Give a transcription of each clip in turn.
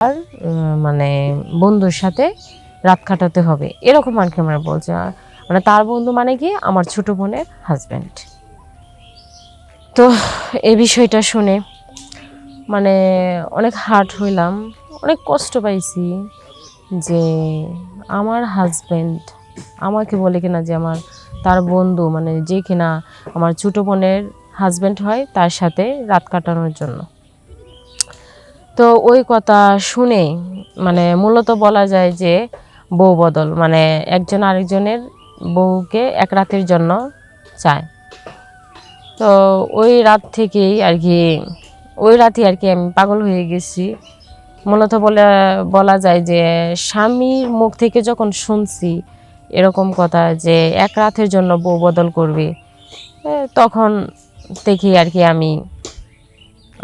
আর মানে বন্ধুর সাথে রাত কাটাতে হবে। এরকম আর কি আমরা বলছি। মানে তার বন্ধু মানে কি? আমার ছোট বোনের হাজব্যান্ড তো এই বিষয়টা শুনে মানে অনেক হার্ট হইলাম। অনেক কষ্ট পাইছি যে আমার হাজব্যান্ড আমাকে বলে কিনা যে আমার তার বন্ধু মানে যে কিনা আমার ছোট বোনের হাজব্যান্ড হয় তার সাথে রাত কাটানোর জন্য। তো ওই কথা শুনে মানে মূলত বলা যায় যে বউ বদল মানে একজন আরেকজনের বউকে এক রাতের জন্য চায়। তো ওই রাত থেকেই আর কি, ওই রাতে আর কি আমি পাগল হয়ে গেছি। মূলত বলে, বলা যায় যে স্বামীর মুখ থেকে যখন শুনছি এরকম কথা যে এক রাতের জন্য বউ বদল করবে তখন থেকেই আর কি আমি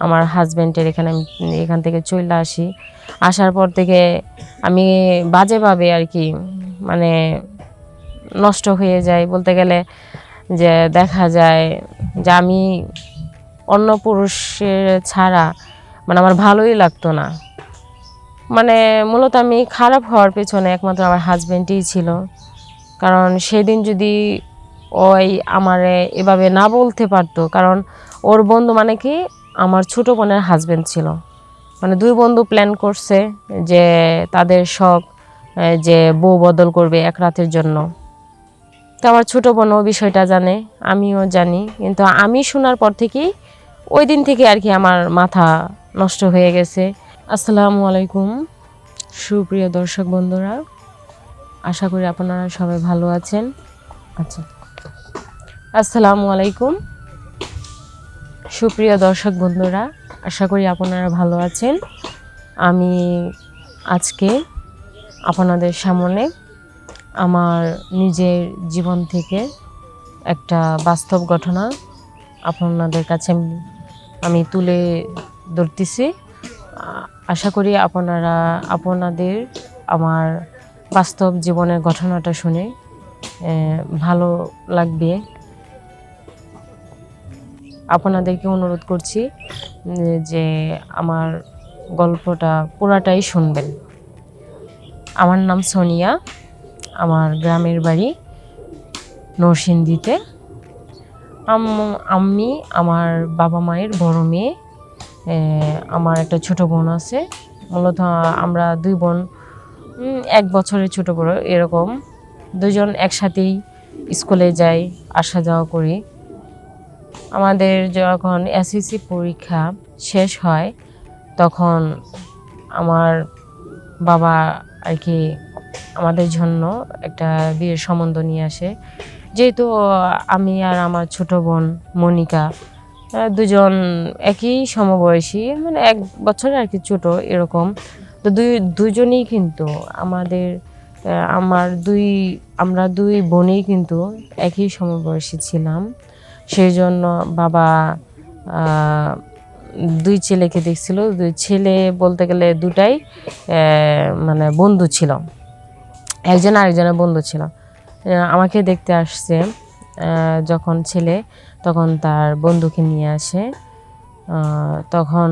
আমার হাজব্যান্ডের এখানে আমি, এখান থেকে চলে আসি। আসার পর থেকে আমি বাজেভাবে আর কি মানে নষ্ট হয়ে যায় বলতে গেলে যে দেখা যায় যে আমি অন্য পুরুষের ছাড়া মানে আমার ভালোই লাগতো না। মানে মূলত আমি খারাপ হওয়ার পেছনে একমাত্র আমার হাজব্যান্ডই ছিল। কারণ সেদিন যদি ওই আমারে এভাবে না বলতে পারতো, কারণ ওর বন্ধু মানে কি আমার ছোট বোনের হাজবেন্ড ছিল। মানে দুই বন্ধু প্ল্যান করছে যে তাদের শখ যে বউ বদল করবে এক রাতের জন্য। তো আমার ছোট বোনও বিষয়টা জানে, আমিও জানি। কিন্তু আমি শোনার পর থেকেই ওই দিন থেকে আর কি আমার মাথা নষ্ট হয়ে গেছে। আসসালামু আলাইকুম। সুপ্রিয় দর্শক বন্ধুরা, আশা করি আপনারা সবাই ভালো আছেন। আচ্ছা। আসসালামু আলাইকুম। সুপ্রিয় দর্শক বন্ধুরা, আশা করি আপনারা ভালো আছেন। আমি আজকে আপনাদের সামনে আমার নিজের জীবন থেকে একটা বাস্তব ঘটনা আপনাদের কাছে আমি- তুলে ধরতেছি। আশা করি আপনারা, আপনাদের আমার বাস্তব জীবনের ঘটনাটা শুনে ভালো লাগবে। আপনাদেরকে অনুরোধ করছি যে আমার গল্পটা পুরাটাই শুনবেন। আমার নাম সোনিয়া, আমার গ্রামের বাড়ি নরসিংদীতে। আমি আমার বাবা মায়ের বড় মেয়ে আমার একটা ছোট বোন আছে। মূলত আমরা দুই বোন এক বছরের ছোট বড়, এরকম। দুজন একসাথেই স্কুলে যাই আসা যাওয়া করি। আমাদের যখন এসএসসি পরীক্ষা শেষ হয়, তখন আমার বাবা আর কি আমাদের জন্য একটা বিয়ের সম্বন্ধ নিয়ে আসে। যেহেতু আমি আর আমার ছোট বোন মনিকা দুজন একই সমবয়সী মানে এক বছর আর কি ছোট এরকম। তো দুই, দুজনেই কিন্তু আমাদের আমার দুই, আমরা দুই বোনেই কিন্তু একই সমবয়সী ছিলাম। সেই জন্য বাবা দুই ছেলেকে দেখছিল। দুই ছেলে বলতে গেলে দুটাই মানে বন্ধু ছিল। একজন আরেকজনের বন্ধু ছিল। আমাকে দেখতে আসছে যখন ছেলে, তখন তার বন্ধুকে নিয়ে আসে। তখন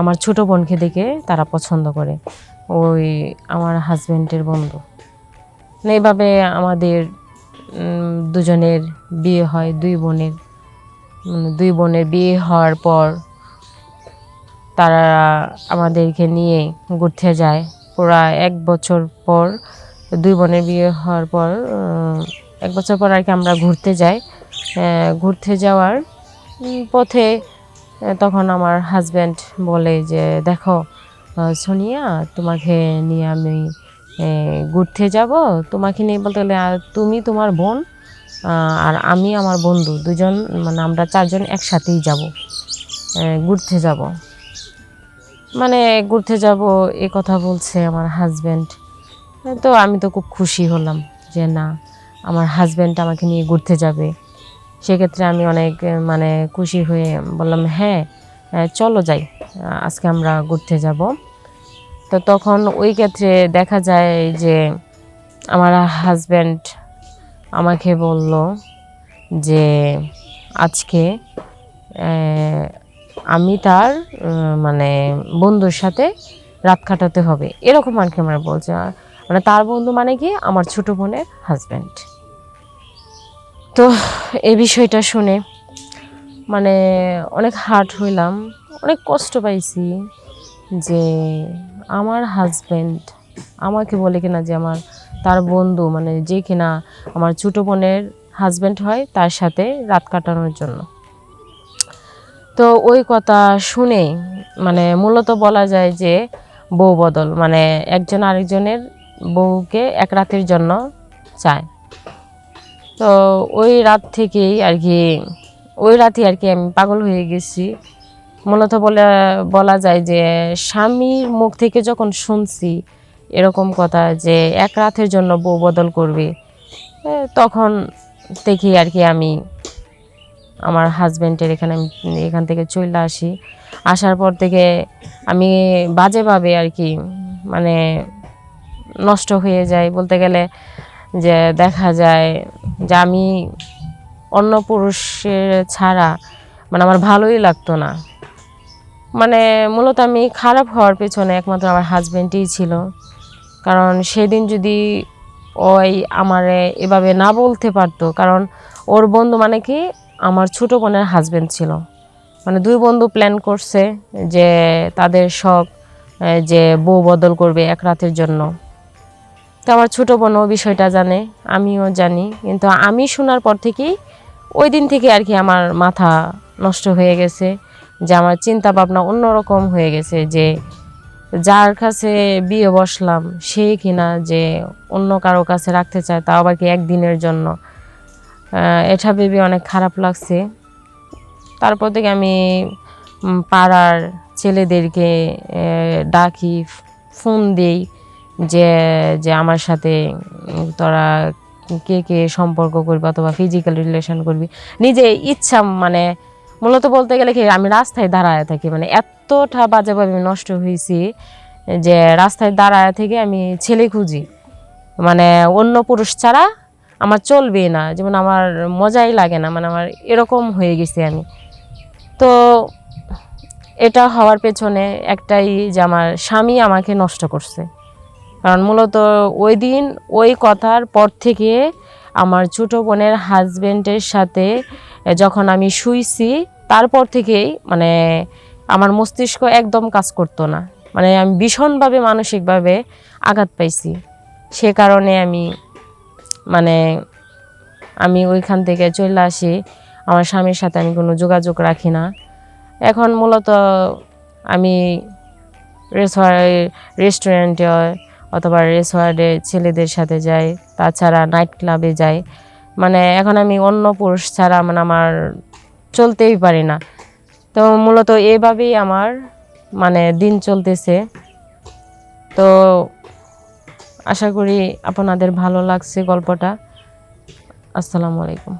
আমার ছোট বোনকে দেখে তারা পছন্দ করে। ওই আমার হাজব্যান্ডের বন্ধু। মানে এইভাবে আমাদের দুজনের বিয়ে হয়, দুই বোনের। দুই বোনের বিয়ে হওয়ার পর তারা আমাদেরকে নিয়ে ঘুরতে যায়। পুরা এক বছর পর, দুই বোনের বিয়ে হওয়ার পর এক বছর পর আর কি আমরা ঘুরতে যাই। ঘুরতে যাওয়ার পথে তখন আমার হাজব্যান্ড বলে যে, দেখো সোনিয়া, তোমাকে নিয়ে আমি ঘুরতে যাব। তোমাকে নিয়ে বলতে গেলে তুমি তোমার বোন আর আমি আমার বন্ধু দুজন মানে আমরা চারজন একসাথেই যাব। ঘুরতে যাব। মানে ঘুরতে যাব, এ কথা বলছে আমার হাজব্যান্ড তো আমি তো খুব খুশি হলাম যে না, আমার হাজব্যান্ড আমাকে নিয়ে ঘুরতে যাবে। সেক্ষেত্রে আমি অনেক মানে খুশি হয়ে বললাম হ্যাঁ চলো যাই, আজকে আমরা ঘুরতে যাব। তো তখন ওই ক্ষেত্রে দেখা যায় যে আমার হাজব্যান্ড আমাকে বলল যে আজকে আমি তার মানে বন্ধুর সাথে রাত কাটাতে হবে। এরকম আর কি আমার বলছে। মানে তার বন্ধু মানে কি? আমার ছোট বোনের হাজব্যান্ড তো এই বিষয়টা শুনে মানে অনেক হার্ট হইলাম। অনেক কষ্ট পাইছি যে আমার হাজব্যান্ড আমাকে বলে কিনা যে আমার তার বন্ধু মানে যে কিনা আমার ছোটো বোনের হাজব্যান্ড হয়, তার সাথে রাত কাটানোর জন্য। তো ওই কথা শুনে মানে মূলত বলা যায় যে বউ বদল মানে একজন আরেকজনের বউকে এক রাতের জন্য চায়। তো ওই রাত থেকেই আর কি, ওই রাতে আর কি আমি পাগল হয়ে গেছি। মূলত বলে, বলা যায় যে স্বামীর মুখ থেকে যখন শুনছি এরকম কথা যে এক রাতের জন্য বউ বদল করবে। তখন দেখি আর কি আমি আমার হাজব্যান্ডের এখানে আমি, এখান থেকে চলে আসি। আসার পর থেকে আমি বাজেভাবে আর কি মানে নষ্ট হয়ে যায় বলতে গেলে যে দেখা যায় যে আমি অন্য পুরুষের ছাড়া মানে আমার ভালোই লাগতো না। মানে মূলত আমি খারাপ হওয়ার পেছনে একমাত্র আমার হাজব্যান্ডই ছিল। কারণ সেদিন যদি ওই আমারে এভাবে না বলতে পারতো, কারণ ওর বন্ধু মানে কি, আমার ছোটো বোনের হাজব্যান্ড ছিল। মানে দুই বন্ধু প্ল্যান করছে যে তাদের শখ যে বউ বদল করবে এক রাতের জন্য। তো আমার ছোটো বোনও বিষয়টা জানে, আমিও জানি। কিন্তু আমি শোনার পর থেকেই ওই দিন থেকে আর কি আমার মাথা নষ্ট হয়ে গেছে, যে আমার চিন্তা ভাবনা অন্যরকম হয়ে গেছে যে যার কাছে বিয়ে বসলাম, সে কিনা যে অন্য কারও কাছে রাখতে চায়, তাও আবার কি একদিনের জন্য? এটা ভেবে অনেক খারাপ লাগছে। তারপর থেকে আমি পাড়ার ছেলেদেরকে ডাকি, ফোন দেই যে যে আমার সাথে তোরা কে কে সম্পর্ক করবি অথবা ফিজিক্যাল রিলেশন করবি। নিজে ইচ্ছা মানে মূলত বলতে গেলে কি, আমি রাস্তায় দাঁড়ায় থাকি মানে এতটা বাজেভাবে নষ্ট হয়েছি যে রাস্তায় দাঁড়ায় থেকে আমি ছেলে খুঁজি। মানে অন্য পুরুষ ছাড়া আমার চলবেই না, যেমন আমার মজাই লাগে না মানে আমার এরকম হয়ে গেছি আমি। তো এটা হওয়ার পেছনে একটাই যে আমার স্বামী আমাকে নষ্ট করছে। কারণ মূলত ওই দিন ওই কথার পর থেকে আমার ছোটো বোনের হাজবেন্ডের সাথে যখন আমি শুইছি, তারপর থেকেই মানে আমার মস্তিষ্ক একদম কাজ করতো না। মানে আমি ভীষণভাবে মানসিকভাবে আঘাত পাইছি। সে কারণে আমি মানে আমি ওইখান থেকে চলে আসি। আমার স্বামীর সাথে আমি কোনো যোগাযোগ রাখি না। এখন মূলত আমি রেস্টুরেন্টে অথবা রেসোয়ার্টে ছেলেদের সাথে যাই তাছাড়া নাইট ক্লাবে যাই মানে এখন আমি অন্য পুরুষ ছাড়া মানে আমার চলতেই পারি না। তো মূলত এভাবেই আমার মানে দিন চলতেছে। তো আশা করি আপনাদের ভালো লাগছে গল্পটা। আসসালামু আলাইকুম।